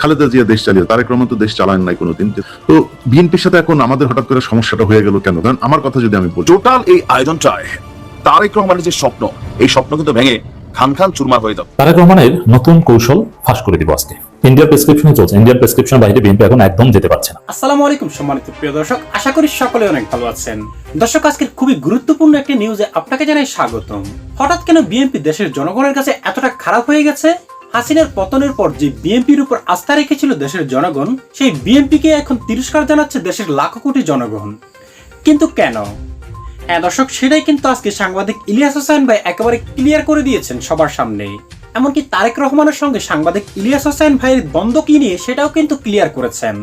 খালেদা জিয়া দেশ চালিয়ে তারেক রহমান তো দেশ চালান নাই কোনোদিন। তো বিএনপির সাথে এখন আমাদের হঠাৎ করে সমস্যাটা হয়ে গেল কেন? কারণ আমার কথা যদি আমি বলি টোটাল এই আয়োজনটায় তারেক রহমানের যে স্বপ্ন এই স্বপ্ন কিন্তু ভেঙে খান খান চুরমার হয়ে যাবে। তারেক রহমানের নতুন কৌশল ফাঁস করে দিব আজকে। ইন্ডিয়ার প্রেসক্রিপশনে চলছে। ইন্ডিয়ার প্রেসক্রিপশনের বাইরে বিএনপি এখন একদম যেতে পারছে না। আসসালামু আলাইকুম সম্মানিত প্রিয় দর্শক আশা করি সকলে অনেক ভালো আছেন। দর্শক আজকের খুবই গুরুত্বপূর্ণ একটি নিউজে আপনাকে জানাই স্বাগতম। হঠাৎ কেন বিএনপি দেশের জনগণের কাছে এতটা খারাপ হয়ে গেছে? হাসিনার পতনের পর যে বিএনপির উপর আস্থা রেখেছিল দেশের জনগণ, সেই বিএনপিকে এখন তিরস্কার জানাচ্ছে দেশের লাখো কোটি জনগণ। কিন্তু কেন? হ্যাঁ দর্শক, সেটাই কিন্তু আজকে সাংবাদিক ইলিয়াস হোসেন ভাই একেবারে ক্লিয়ার করে দিয়েছেন সবার সামনে। এমনকি তারেক রহমানের সঙ্গে সাংবাদিক ইলিয়াস হোসেন ভাইয়ের দ্বন্দ্ব কি নিয়ে সেটাও কিন্তু ক্লিয়ার করেছেন।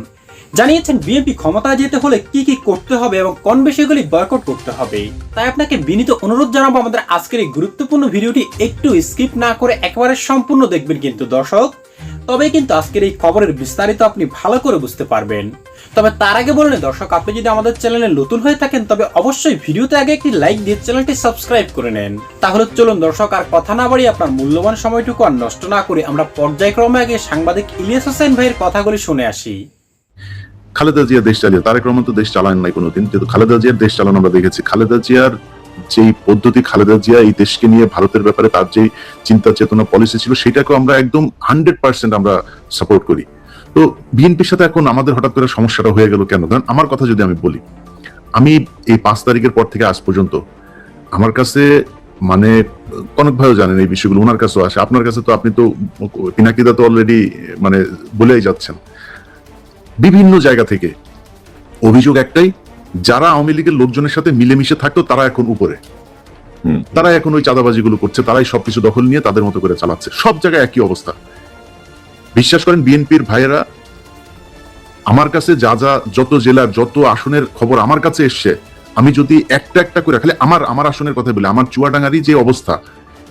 জানিয়েছেন বিএনপি ক্ষমতায় যেতে হলে কি কি করতে হবে এবং কোন বিষয়গুলি বয়কট করতে হবে। তাই আপনাকে বিনীত অনুরোধ জানাব আমাদের আজকের এই গুরুত্বপূর্ণ ভিডিওটি একটু স্কিপ না করে একেবারে সম্পূর্ণ দেখবেন কিন্তু দর্শক। তবে কিন্তু আজকের এই খবরের বিস্তারিত আপনি ভালো করে বুঝতে পারবেন। তবে তার আগে বললেন দর্শক, আপনি যদি আমাদের চ্যানেলে নতুন হয়ে থাকেন, তবে অবশ্যই ভিডিওতে আগে একটি লাইক দিয়ে চ্যানেলটি সাবস্ক্রাইব করে নেন। তাহলে চলুন দর্শক, আর কথা না বাড়িয়ে আপনার মূল্যবান সময়টুকু আর নষ্ট না করে আমরা পর্যায়ক্রমে আগে সাংবাদিক ইলিয়াস হোসেন ভাইয়ের কথাগুলি শুনে আসি। খালেদা জিয়া দেশ চালিয়ে, তারেক রহমান তো দেশ চালান নাই কোনোদিন, কিন্তু খালেদা জিয়ার দেশ চালানো আমরা দেখেছি। খালেদা জিয়ার যেই পদ্ধতি, খালেদা জিয়া এই দেশকে নিয়ে ভারতের ব্যাপারে তার যে চিন্তা চেতনা পলিসি ছিল সেটাকে আমরা একদম হান্ড্রেড পার্সেন্ট আমরা সাপোর্ট করি। তো বিএনপির সাথে এখন আমাদের হঠাৎ করে সমস্যাটা হয়ে গেল কেন? কারণ আমার কথা যদি আমি বলি, আমি এই পাঁচ তারিখের পর থেকে আজ পর্যন্ত আমার কাছে মানে অনেক ভাইও জানেন এই বিষয়গুলো, ওনার কাছেও আসে। আপনার কাছে তো আপনি তো, পিনাকিদা তো অলরেডি মানে বলেই যাচ্ছেন। বিভিন্ন জায়গা থেকে। অভিযোগ একটাই যারা আওয়ামী লীগের লোকজনের সাথে মিলেমিশে থাকতো তারা এখন উপরে। তারা এখন ওই চাঁদাবাজিগুলো করছে তারাই সবকিছু দখল নিয়ে তাদের মতো করে চালাচ্ছে। সব জায়গায় একই অবস্থা। বিশ্বাস করেন বিএনপির ভাইয়েরা আমার কাছে যা যা যত জেলার যত আসনের খবর আমার কাছে এসছে আমি যদি একটা একটা করে খালি আমার আমার আসনের কথা বলি আমার চুয়াডাঙ্গারই যে অবস্থা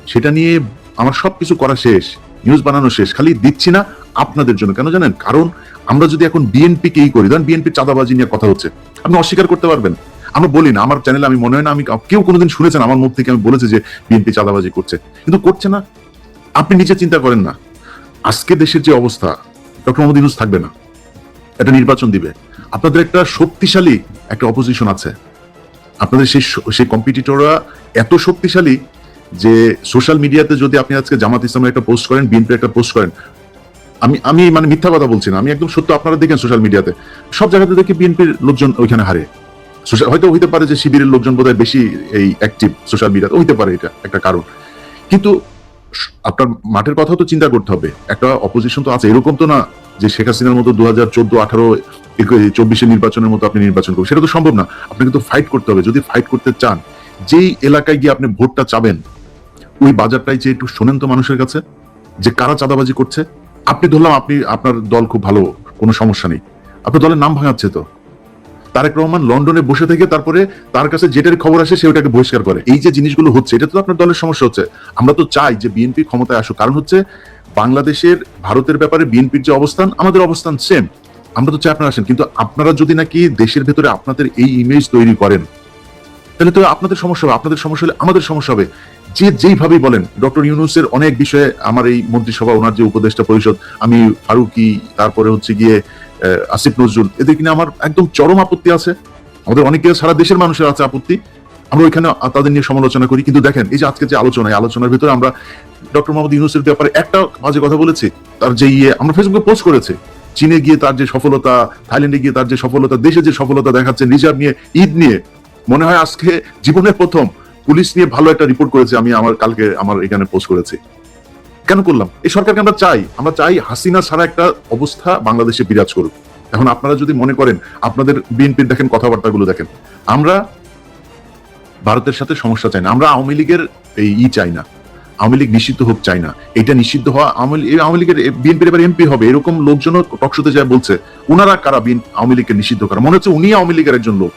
সেটা নিয়ে আমার সবকিছু করা শেষ নিউজ বানানো শেষ, খালি দিচ্ছি না আপনাদের জন্য। কেন জানেন? কারণ আমরা যদি এখন বিএনপি কেই করি, ধরেন বিএনপির চাঁদাবাজি নিয়ে কথা হচ্ছে, আপনি অস্বীকার করতে পারবেন। আমরা বলি না, আমার চ্যানেলে আমি মনে হয় না, আমি কেউ কোনোদিন শুনেছেন, আমার মুখ থেকে আমি বলেছি যে বিএনপি চাঁদাবাজি করছে। কিন্তু করছে না। আপনি নিজে চিন্তা করেন না। আজকে দেশের যে অবস্থা, ডক্টর মোহাম্মদ ইউনুস থাকবে না। একটা নির্বাচন দিবে। আপনাদের একটা শক্তিশালী একটা অপোজিশন আছে। আপনাদের সেই সেই কম্পিটিটররা এত শক্তিশালী যে সোশ্যাল মিডিয়াতে যদি আপনি আজকে জামাত ইসলামের একটা পোস্ট করেন বিএনপি একটা পোস্ট করেন, আমি আমি মানে মিথ্যা কথা বলছি না, আমি একদম সত্য, আপনারা দেখেন সোশ্যাল মিডিয়াতে, সব জায়গাতে দেখি বিএনপির লোকজন ওইখানে হারে। Social- হয়তো হইতে পারে যে শিবিরের লোকজন বোধহয় বেশি এই অ্যাক্টিভ সোশ্যাল মিডিয়াতে, হইতে পারে এটা একটা কারণ। কিন্তু আপনার মাঠের কথা তো চিন্তা করতে হবে, একটা অপোজিশন তো আছে, এরকম তো না যে শেখ হাসিনার মতো দু হাজার চোদ্দ, আঠারো চব্বিশে নির্বাচনের মতো আপনি নির্বাচন করবেন, সেটা তো সম্ভব না, আপনাকে তো ফাইট করতে হবে, যদি ফাইট করতে চান, যেই এলাকায় গিয়ে আপনি ভোটটা চাবেন ওই বাজারটাই যে একটু শোনেন তো মানুষের কাছে, যে কারা চাঁদাবাজি করছে। আপনি ধরলাম আপনি, আপনার দল খুব ভালো, কোনো সমস্যা নেই। আপনার দলের নাম ভাঙাচ্ছে তো। তারেক রহমান লন্ডনে বসে থেকে তারপরে তার কাছে যেটার খবর আসে সে ওটাকে বহিষ্কার করে। এই যে জিনিসগুলো হচ্ছে, এটা তো আপনার দলের সমস্যা হচ্ছে। আমরা তো চাই যে বিএনপি ক্ষমতায় আসুক। কারণ হচ্ছে বাংলাদেশের, ভারতের ব্যাপারে বিএনপির যে অবস্থান, আমাদের অবস্থান সেম আমরা তো চাই আপনারা আসেন। কিন্তু আপনারা যদি নাকি দেশের ভেতরে আপনাদের এই ইমেজ তৈরি করেন, তাহলে তো আপনাদের সমস্যা হবে। আপনাদের সমস্যা হলে আমাদের সমস্যা হবে। যে যেইভাবেই বলেন, ডক্টর ইউনুসের অনেক বিষয়ে আমার এই মন্ত্রিসভা, ওনার যে উপদেষ্টা পরিষদ, আমি ফারুকি, তারপরে হচ্ছে গিয়ে আসিফ নজরুল, এদের কিনে আমার একদম চরম আপত্তি আছে। আমাদের অনেকে সারা দেশের মানুষের আছে আপত্তি। আমরা ওইখানে তাদের নিয়ে সমালোচনা করি। কিন্তু দেখেন, এই যে আজকে যে আলোচনা আলোচনার ভিতরে আমরা ডক্টর মোহাম্মদ ইউনুসের ব্যাপারে একটা বাজে কথা বলেছি। তার যে ইয়ে আমরা ফেসবুকে পোস্ট করেছি। চীনে গিয়ে তার যে সফলতা, থাইল্যান্ডে গিয়ে তার যে সফলতা, দেশে যে সফলতা দেখাচ্ছে রিজার্ভ নিয়ে, ঈদ নিয়ে। মনে হয় আজকে জীবনের প্রথম পুলিশ নিয়ে ভালো একটা রিপোর্ট করেছে, আমি আমার কালকে আমার এখানে পোস্ট করেছি। কেন করলাম? এই সরকারকে আমরা চাই আমরা চাই হাসিনা ছাড়া একটা অবস্থা বাংলাদেশে বিরাজ করুক। এখন আপনারা যদি মনে করেন, আপনাদের বিএনপির দেখেন, কথাবার্তাগুলো দেখেন, আমরা ভারতের সাথে সমস্যা চাই না, আমরা আওয়ামী লীগের এই ই চাই না, আওয়ামী লীগ নিষিদ্ধ হোক চাই না, এটা নিষিদ্ধ হওয়া আওয়ামী লীগের বিএনপির এবার এমপি হবে, এরকম লোকজনও টকশোতে যায় বলছে ওনারা কারা বিএন আওয়ামী লীগকে নিষিদ্ধ করা? মনে হচ্ছে উনি আওয়ামী লীগের একজন লোক।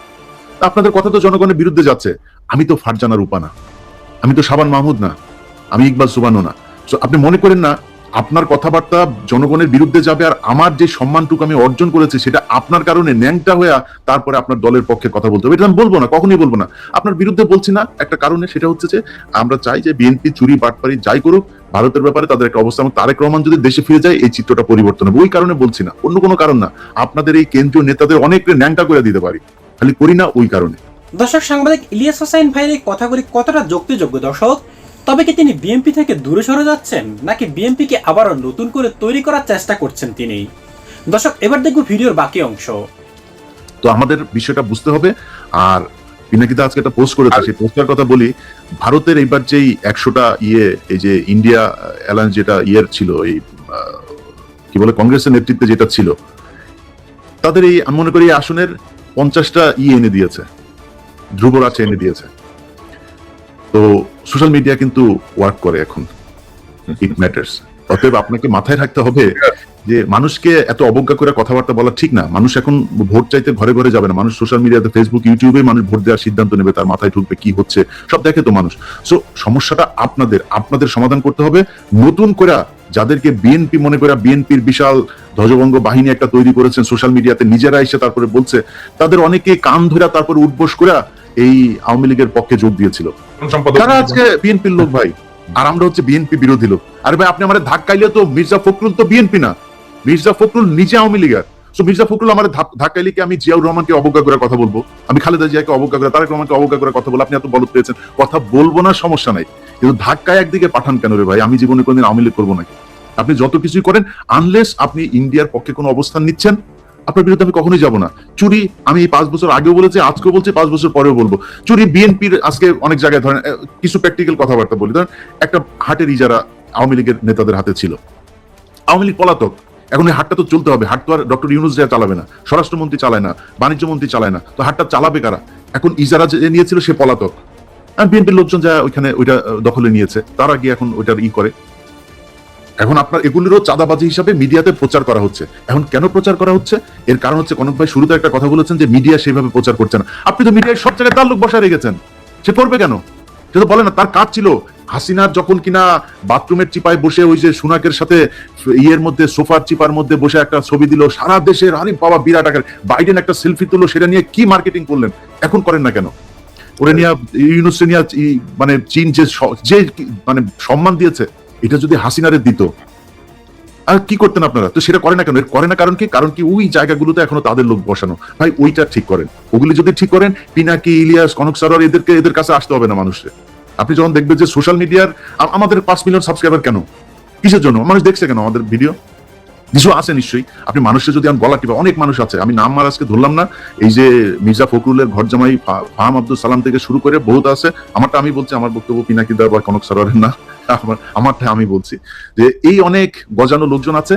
আপনাদের কথা তো জনগণের বিরুদ্ধে যাচ্ছে। আমি তো ফারজানা রূপা না। আমি তো সাবান মাহমুদ না। আমি ইকবাল সুবানো না। So, আপনি মনে করেন না আপনার কথাবার্তা জনগণের বিরুদ্ধে যাবে আর আমার যে সম্মানটুকু আমি অর্জন করেছি সেটা আপনার কারণে ন্যাংটা হয়ে তারপরে আপনার দলের পক্ষে কথা বলতে হবে। এটা আমি বলব না কখনই বলব না। আপনার বিরুদ্ধে বলছি না একটা কারণে সেটা হচ্ছে যে আমরা চাই যে বিএনপি চুরি বাটপারি যাই করুক ভারতের ব্যাপারে তাদের একটা অবস্থা। এবং তারেক রহমান যদি দেশে ফিরে যায় এই চিত্রটা পরিবর্তন হবে। ওই কারণে বলছি না অন্য কোনো কারণ না। আপনাদের এই কেন্দ্রীয় নেতাদের অনেক ন্যাংটা করে দিতে পারি। খালি করি না ওই কারণে। দর্শক, সাংবাদিক ইলিয়াস হোসাইন ভাইয়ের এই কথাগুলি কতটা যুক্তিযোগ্য দর্শক? তবে কি তিনি বিএনপি থেকে দূরে সরে যাচ্ছেন, নাকি বিএনপিকে আবারও নতুন করে তৈরি করার চেষ্টা করছেন তিনি? দর্শক, এবার দেখব ভিডিওর বাকি অংশ। তো আমাদের বিষয়টা বুঝতে হবে, আর পিনাকিদা আজকে একটা পোস্ট করেছে সেই পোস্টার কথা বলি, ভারতের এইবার যেই একশোটা ইয়ে এই যে ইন্ডিয়া অ্যালায়েন্স যেটা ইয়ের ছিল, এই কি বলে, কংগ্রেসের নেতৃত্বে যেটা ছিল, তাদের এই, আমি মনে করি আসনের পঞ্চাশটা ই এনে দিয়েছে। ধ্রুবরাজ এনে দিয়েছে। তো সোশ্যাল মিডিয়া কিন্তু ওয়ার্ক করে এখন। ইট ম্যাটার্স অতএব আপনাকে মাথায় রাখতে হবে যে মানুষকে এত অবজ্ঞা করে কথাবার্তা বলা ঠিক না। মানুষ এখন ভোট চাইতে ঘরে ঘরে যাবে না। মানুষ সোশ্যাল মিডিয়াতে ফেসবুক ইউটিউবে মানুষ ভোট দেওয়ার সিদ্ধান্ত নেবে, তার মাথায় ঢুকবে কি হচ্ছে, সব দেখে তো মানুষ। সো সমস্যাটা আপনাদের আপনাদের সমাধান করতে হবে। নতুন করে যাদেরকে বিএনপি মনে করে বিএনপির বিশাল ধ্বজভঙ্গ বাহিনী একটা তৈরি করেছেন সোশ্যাল মিডিয়াতে নিজেরা এসে তারপরে বলছে, তাদের অনেকে কান ধরে তারপরে উঠবোস করে এই আওয়ামী লীগের পক্ষে যোগ দিয়েছিল। তারা আজকে বিএনপির লোক ভাই? আর আমরা হচ্ছে বিএনপি বিরোধী লোক। আরে ভাই আপনি আমাদের ধাক্কাইলে তো মির্জা ফখরুল তো বিএনপি না। মির্জা ফখরুল নিজে আওয়ামী লীগের। মির্জা ফখরুল আমার আমি জিয়াউর রহমানকে অবজ্ঞা করে কথা বলব? আমি খালেদা জিয়াকে অবজ্ঞা করে তারেক রহমানকে অবজ্ঞা করে কথা বলব। আপনি এত বলত পেয়েছেন। কথা বলব না সমস্যা নাই। কিন্তু ধাক্কায় একদিকে পাঠান কেন রে ভাই? আমি জীবনে কোনদিন আওয়ামী লীগ করব নাকি? আপনি যত কিছুই করেন আনলেস আপনি ইন্ডিয়ার পক্ষে কোনো অবস্থান নিচ্ছেন আপনার বিরুদ্ধে আমি কখনোই যাব না। চুরি, আমি পাঁচ বছর আগেও বলেছি, আজকেও বলছি, পাঁচ বছর পরেও বলব। চুরি, বিএনপির আজকে অনেক জায়গায় ধরেন কিছু প্র্যাকটিক্যাল কথাবার্তা বলি। ধরেন, একটা হাটের ইজারা আওয়ামী লীগের নেতাদের হাতে ছিল, আওয়ামী লীগ পলাতক, এখন এই হাটটা তো চলতে হবে। হাট তো আর ডক্টর ইউনুস যা চালাবে না, স্বরাষ্ট্রমন্ত্রী চালায় না, বাণিজ্য মন্ত্রী চালায় না, তো হাটটা চালাবে কারা? এখন ইজারা যে নিয়েছিল সে পলাতক। আর বিএনপির লোকজন যা ওইখানে ওইটা দখলে নিয়েছে, তারা গিয়ে এখন ওইটার ই করে। এখন আপনার এগুলিরও চাঁদাবাজি হিসাবে মিডিয়াতে প্রচার করা হচ্ছে। এখন কেন প্রচার করা হচ্ছে? এর কারণ হচ্ছে কনক ভাই শুরুতে একটা কথা বলেছেন যে মিডিয়া সেভাবে প্রচার করছে না। আপনি তো মিডিয়ায় সব জায়গায় তার লোক বসায় রেখেছেন। সে করবে কেন? সে তো বলে না, তার কাজ ছিল হাসিনার যখন কিনা বাথরুমের চিপায় বসে ওই যে সুনাকের সাথে ইয়ের মধ্যে, সোফার চিপার মধ্যে বসে একটা ছবি দিল, সারা দেশের আরে বাবা বিরাট আকার। বাইডেন একটা সেলফি তুললো, সেটা নিয়ে কি মার্কেটিং করলেন? এখন করেন না কেন? ওরে নিয়ে ইউনুসে নিয়ে ই- মানে চীন যে যে মানে সম্মান দিয়েছে এটা যদি হাসিনারে দিত, আর কি করতেন আপনারা? তো সেটা করে না কেন? করে না কারণ কি? কারণ কি ওই জায়গাগুলোতে এখনও তাদের লোক বসানো। ভাই, ওইটা ঠিক করেন। ওগুলি যদি ঠিক করেন, পিনাকি, ইলিয়াস, কনক সারোয়ার, এদেরকে, এদের কাছে আসতে হবে না মানুষের আপনি যখন দেখবেন যে সোশ্যাল মিডিয়ার আমাদের পাঁচ মিলিয়ন সাবস্ক্রাইবার কেন? কিসের জন্য? মানুষ দেখছে কেন আমাদের ভিডিও কিছু আছে নিশ্চয়ই। আপনি মানুষের যদি আমি গলা টিপা, অনেক মানুষ আছে, আমি নাম আর আজকে ধরলাম না। এই যে মির্জা ফখরুলের ঘর জামাই ফাহাম আব্দুল সালাম থেকে শুরু করে বহুত আছে। আমারটা আমি বলছি, আমার বক্তব্য পিনাকি দার বা কনক সারোয়ারের না। আমার, আমারটা আমি বলছি যে এই অনেক গজানো লোকজন আছে,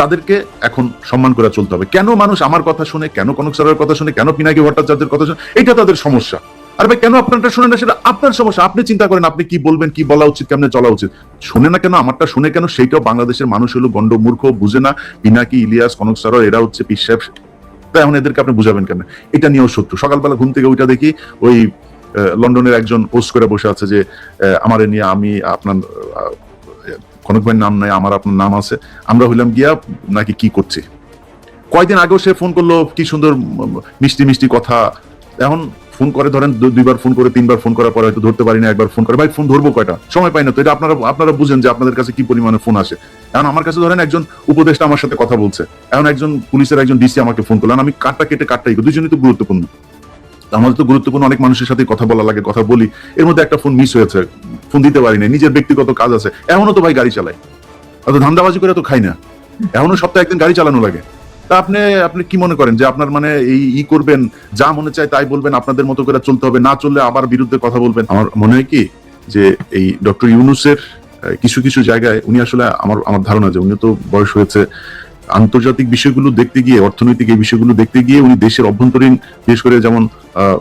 তাদেরকে এখন সম্মান করে চলতে হবে। কেন মানুষ আমার কথা শুনে, কেন কনক সারের কথা শুনে, কেন পিনাকি ভট্টাচার্যের কথা শুনে, এটা তাদের সমস্যা। আর ভাই, কেন আপনারটা শুনে না? সেটা আপনার সমস্যা। আপনি চিন্তা করেন, আপনি কি বলবেন, কি বলা উচিত, কেমনে চলা উচিত? শুনে না কেন? আমারটা শুনে কেন? সেইটাও বাংলাদেশের মানুষ হলো গন্ড মূর্খ, বুঝে না। পিনাকি, ইলিয়াস, কনক সারর এরা হচ্ছে পিসাব এখন এদেরকে আপনি বুঝাবেন কেন? এটা নিয়েও শত্রু। সকালবেলা ঘুম থেকে ওইটা দেখি ওই লন্ডনের একজন পোস্ট করে বসে আছে যে আমার নিয়ে আমি আপনার কনক ভাইয়ের নাম নাই, আমার আপনার নাম আছে। আমরা হইলাম গিয়া নাকি কি করছি? কয়দিন আগেও সে ফোন করল, কি সুন্দর মিষ্টি মিষ্টি কথা। এখন ফোন করে, ধরেন দুইবার ফোন করে, তিনবার ফোন করার পরে হয়তো ধরতে পারি না, একবার ফোন করে, ভাই, ফোন ধরবো কয়টা? সময় পাই না তো, এটা আপনারা আপনারা বুঝেন যে আপনাদের কাছে কি পরিমাণে ফোন আসে। এখন আমার কাছে ধরেন একজন উপদেষ্টা আমার সাথে কথা বলছে। এখন একজন পুলিশের একজন ডিসি আমাকে ফোন করলেন আমি কাটটা কেটে কাটটাই দুজনই তো গুরুত্বপূর্ণ। আমাদের তো গুরুত্বপূর্ণ অনেক মানুষের সাথে কথা বলা লাগে, কথা বলি। এর মধ্যে একটা ফোন মিস হয়েছে। ফোন দিতে পারি না নিজের ব্যক্তিগত কাজ আছে। এমনও তো ভাই গাড়ি চালাই অত ধান্দাবাজি করে তো খাই না। এখনও সপ্তাহে একদিন গাড়ি চালানো লাগে। তা আপনি আপনি কি মনে করেন যে আপনার মানে এই ই করবেন, যা মনে চায় তাই বলবেন, আপনাদের মতো করে চলতে হবে, না চললে আবার বিরুদ্ধে কথা বলবেন? আমার মনে হয় কি যে এই ডক্টর ইউনুসের কিছু কিছু জায়গায় উনি আসলে আমার আমার ধারণা যে উনি তো বয়স হয়েছে। আন্তর্জাতিক বিষয়গুলো দেখতে গিয়ে, অর্থনৈতিক এই বিষয়গুলো দেখতে গিয়ে উনি দেশের অভ্যন্তরীণ, বিশেষ করে যেমন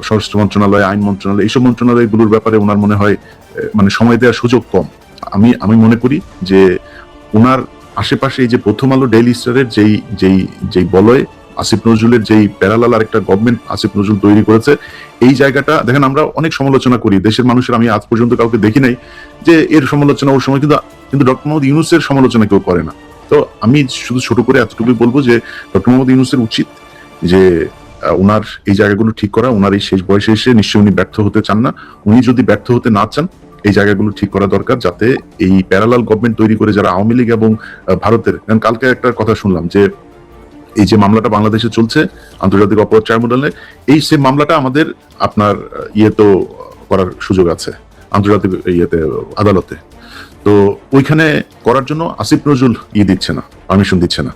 স্বরাষ্ট্র মন্ত্রণালয়, আইন মন্ত্রণালয়, এইসব মন্ত্রণালয়গুলোর ব্যাপারে ওনার মনে হয় মানে সময় দেওয়ার সুযোগ কম। আমি আমি মনে করি যে ওনার আশেপাশে এই যে প্রথম আলো ডেইলি স্টারের যেই যেই যেই বলয়, আসিফ নজরুলের যেই প্যারালাল আর একটা গভর্নমেন্ট আসিফ নজরুল তৈরি করেছে, এই জায়গাটা দেখেন আমরা অনেক সমালোচনা করি, দেশের মানুষের আমি আজ পর্যন্ত কাউকে দেখি নাই যে এর সমালোচনা ওর সময়, কিন্তু কিন্তু ডক্টর মোহাম্মদ ইউনুসের সমালোচনা কেউ করে না। তো আমি শুধু ছোট করে এতটুকুই বলব যে ডক্টর মোহাম্মদ ইউনুসের উচিত যে ওনার এই জায়গাগুলো ঠিক করা ওনার এই শেষ বয়সে এসে নিশ্চয়ই উনি ব্যর্থ হতে চান না। উনি যদি ব্যর্থ হতে না চান এই জায়গাগুলো ঠিক করা দরকার যাতে এই প্যারালাল গভর্নমেন্ট তৈরি করে যারা আওয়ামী লীগ এবং ভারতের, কারণ কালকে একটা কথা শুনলাম যে এই যে মামলাটা বাংলাদেশে চলছে, আন্তর্জাতিক অপরাধ ট্রাইব্যুনালে, এই সে মামলাটা আমাদের আপনার ইয়ে তো করার সুযোগ আছে, আন্তর্জাতিক ইয়েতে, আদালতে। তো ওইখানে করার জন্য আসিফ নজরুল ই দিচ্ছে না পারমিশন দিচ্ছে না।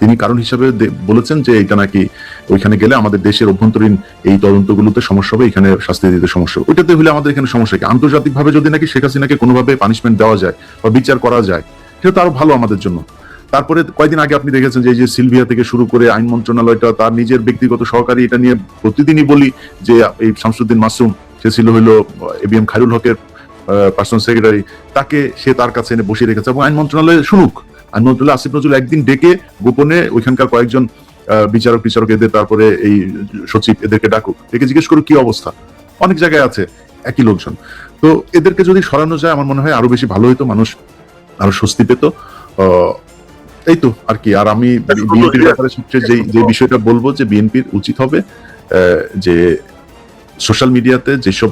তিনি কারণ হিসাবে বলেছেন যে এটা নাকি ওইখানে গেলে আমাদের দেশের অভ্যন্তরীণ এই তদন্তগুলোতে সমস্যা হবে, এখানে শাস্তি দিতে সমস্যা হবে। ওইটাতে হলে আমাদের এখানে সমস্যা কি? আন্তর্জাতিকভাবে যদি নাকি শেখ হাসিনাকে কোনোভাবে পানিশমেন্ট দেওয়া যায় বা বিচার করা যায়, সেটা তো আরও ভালো আমাদের জন্য। তারপরে কয়দিন আগে আপনি দেখেছেন যে এই যে সিলভিয়া থেকে শুরু করে আইন মন্ত্রণালয়টা, তার নিজের ব্যক্তিগত সহকারী এটা নিয়ে প্রতিদিনই বলি যে এই শামসুদ্দিন মাসুম, সে ছিল হইল এবিএম খায়রুল হকের পার্সোনাল সেক্রেটারি তাকে সে তার কাছে এনে বসিয়ে রেখেছে। এবং আইন মন্ত্রণালয়ে শুনুক আইন মন্ত্রণালয় আসিফ নজরুল একদিন ডেকে গোপনে ওইখানকার কয়েকজন বিচারক বিচারক এদের তারপরে এই সচিব এদেরকে ডাকুক। ডেকে জিজ্ঞেস করুক কি অবস্থা। অনেক জায়গায় আছে একই লোকজন। তো এদেরকে যদি সরানো যায় আমার মনে হয় আরও বেশি ভালো হতো মানুষ আরও স্বস্তি পেত। আহ, এই তো আর কি। আর আমি বিএনপির ব্যাপারে সবচেয়ে যে যে বিষয়টা বলব যে বিএনপির উচিত হবে আহ, যে সোশ্যাল মিডিয়াতে যেসব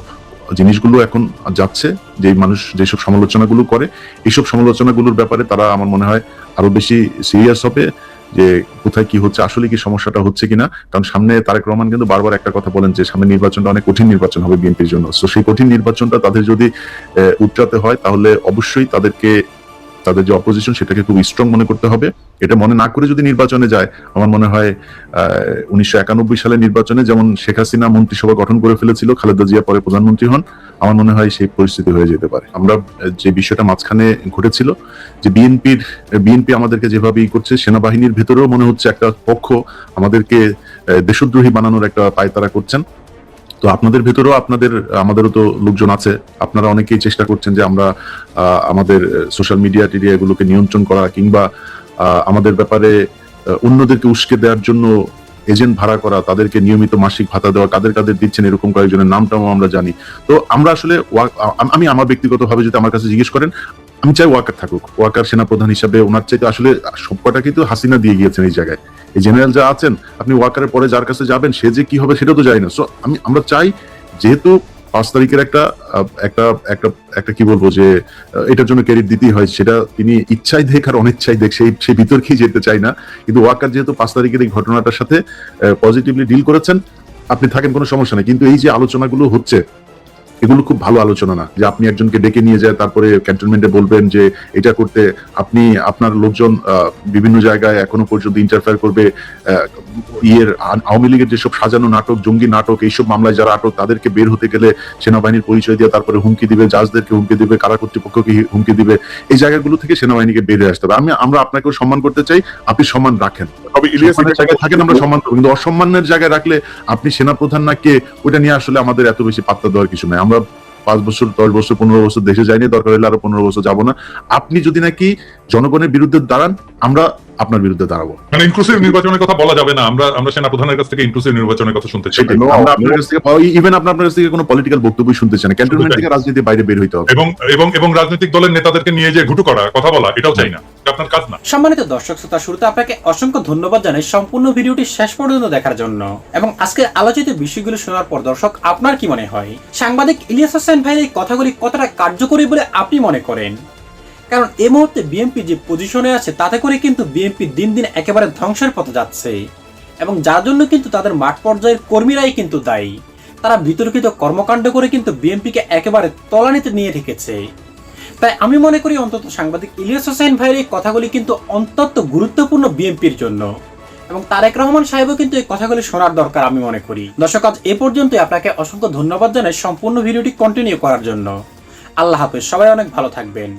জিনিসগুলো এখন যাচ্ছে যে মানুষ যেসব সমালোচনাগুলো করে, এইসব সমালোচনাগুলোর ব্যাপারে তারা আমার মনে হয় আরও বেশি সিরিয়াস হবে যে কোথায় কি হচ্ছে, আসলে কি সমস্যাটা হচ্ছে কিনা। কারণ সামনে তারেক রহমান কিন্তু বারবার একটা কথা বলেন যে সামনে নির্বাচনটা অনেক কঠিন নির্বাচন হবে বিএনপির জন্য। তো সেই কঠিন নির্বাচনটা তাদের যদি উচ্চাতে হয়, তাহলে অবশ্যই তাদেরকে তাদের যে অপোজিশন সেটাকে খুব স্ট্রং মনে করতে হবে। এটা মনে না করে যদি নির্বাচনে যায়, আমার মনে হয় উনিশশো সালের নির্বাচনে যেমন শেখ হাসিনা মন্ত্রিসভা গঠন করে ফেলেছিল, খালেদা জিয়া পরে প্রধানমন্ত্রী হন, আমার মনে হয় সেই পরিস্থিতি হয়ে যেতে পারে। আমরা যে বিষয়টা মাঝখানে ঘটেছিল, যে বিএনপির, বিএনপি আমাদেরকে যেভাবে ই করছে, সেনাবাহিনীর ভেতরেও মনে হচ্ছে একটা পক্ষ আমাদেরকে দেশদ্রোহী বানানোর একটা পায়তারা করছেন। তো আপনাদের ভেতরেও আপনাদের, আমাদেরও তো লোকজন আছে। আপনারা অনেকেই চেষ্টা করছেন যে আমরা আমাদের সোশ্যাল মিডিয়া টিডিয়া এগুলোকে নিয়ন্ত্রণ করা কিংবা আমাদের ব্যাপারে অন্যদেরকে উস্কে দেওয়ার জন্য এজেন্ট ভাড়া করা, তাদেরকে নিয়মিত মাসিক ভাতা দেওয়া, কাদের কাদের দিচ্ছেন এরকম কয়েকজনের নামটাও আমরা জানি। তো আমরা আসলে আমি আমার ব্যক্তিগতভাবে যদি আমার কাছে জিজ্ঞেস করেন আমি চাই ওয়াকার থাকুক। ওয়াকার সেনাপ্রধান হিসাবে ওনার চাইতে আসলে সবকটা কিন্তু হাসিনা দিয়ে গিয়েছেন এই জায়গায়। এই জেনারেল যা আছেন, আপনি ওয়াকারের পরে যার কাছে যাবেন, সে যে কি হবে সেটা তো জানি না। সো আমি, আমরা চাই যেহেতু পাঁচ তারিখের একটা একটা একটা একটা কি বলব যে এটার জন্য ক্রেডিট দিতেই হয়, সেটা তিনি ইচ্ছাই দেখ আর অনিচ্ছাই দেখ, সেই সেই বিতর্কেই যেতে চাই না। কিন্তু ওয়াকার যেহেতু পাঁচ তারিখের এই ঘটনাটার সাথে পজিটিভলি ডিল করেছেন, আপনি থাকেন কোনো সমস্যা নেই। কিন্তু এই যে আলোচনাগুলো হচ্ছে এগুলো খুব ভালো আলোচনা না, যে আপনি একজনকে ডেকে নিয়ে যায়, তারপরে ক্যান্টনমেন্টে বলবেন যে এটা করতে আপনি, আপনার লোকজন বিভিন্ন জায়গায় এখনও পর্যন্ত ইন্টারফেয়ার করবে ইয়ের আওয়ামী লীগের যেসব সাজানো নাটক জঙ্গি নাটক এইসব মামলায় যারা আটক তাদেরকে বের হতে গেলে সেনাবাহিনীর পরিচয় দিয়ে তারপরে হুমকি দিবে জাজদেরকে হুমকি দিবে কারা কর্তৃপক্ষকে হুমকি দিবে এই জায়গাগুলো থেকে সেনাবাহিনীকে বের হয়ে আসতে হবে। আমি আমরা আপনাকেও সম্মান করতে চাই আপনি সম্মান রাখেন। তবে ইলিয়াস জায়গায় থাকেন আমরা সম্মান করব কিন্তু অসম্মানের জায়গায় রাখলে আপনি সেনাপ্রধান না কে ওটা নিয়ে আসলে আমাদের এত বেশি পাত্তা দেওয়ার কিছু নাই। আমরা পাঁচ বছর দশ বছর পনেরো বছর দেশে যাইনি দরকার হলে আরও পনেরো বছর যাব না। আপনি যদি নাকি জনগণের বিরুদ্ধে দাঁড়ান আমরা আপনার বিরুদ্ধে দাঁড়াবো। মানে ইনক্লুসিভ নির্বাচনের কথা বলা যাবে না। আমরা আমরা সেনা প্রধানের কাছ থেকে ইনক্লুসিভ নির্বাচনের কথা শুনতে চাই। আমরা আপনার কাছ থেকে ইভেন আপনার আপনার কাছ থেকে কোনো পলিটিক্যাল বক্তব্য শুনতে চাই না। ক্যান্টনমেন্ট থেকে রাজনীতির বাইরে বের হইতে হবে। এবং এবং এবং রাজনৈতিক দলের নেতাদেরকে নিয়ে যে ঘুটু করা কথা বলা এটাও চাই না। আপনার কাজ না। সম্মানিত দর্শক শ্রোতা শুরুতে আপনাকে অসংখ্য ধন্যবাদ জানাই সম্পূর্ণ ভিডিওটি শেষ পর্যন্ত দেখার জন্য। এবং আজকে আলোচিত বিষয়গুলো শোনার পর দর্শক আপনার কি মনে হয়? সাংবাদিক ইলিয়াস হোসেন ভাইয়ের এই কথাগুলি কতটা কার্যকরী বলে আপনি মনে করেন? কারণ এই মুহূর্তে বিএনপি যে পজিশনে আছে, তাতে করে কিন্তু বিএনপি দিন দিন একেবারে ধ্বংসের পথে যাচ্ছে। এবং যার জন্য কিন্তু তাদের মাঠ পর্যায়ের কর্মীরাই কিন্তু দায়ী। তারা বিতর্কিত কর্মকাণ্ড করে কিন্তু বিএনপিকে একেবারে তলানিতে নিয়ে রেখেছে। তাই আমি মনে করি অন্তত সাংবাদিক ইলিয়াস হোসেন ভাইয়ের এই কথাগুলি কিন্তু অত্যন্ত গুরুত্বপূর্ণ বিএনপির জন্য। এবং তারেক রহমান সাহেবও কিন্তু এই কথাগুলি শোনার দরকার আমি মনে করি। দর্শক, আজ এ পর্যন্ত আপনাকে অসংখ্য ধন্যবাদ জানাই সম্পূর্ণ ভিডিওটি কন্টিনিউ করার জন্য। আল্লাহ হাফেজ। সবাই অনেক ভালো থাকবেন।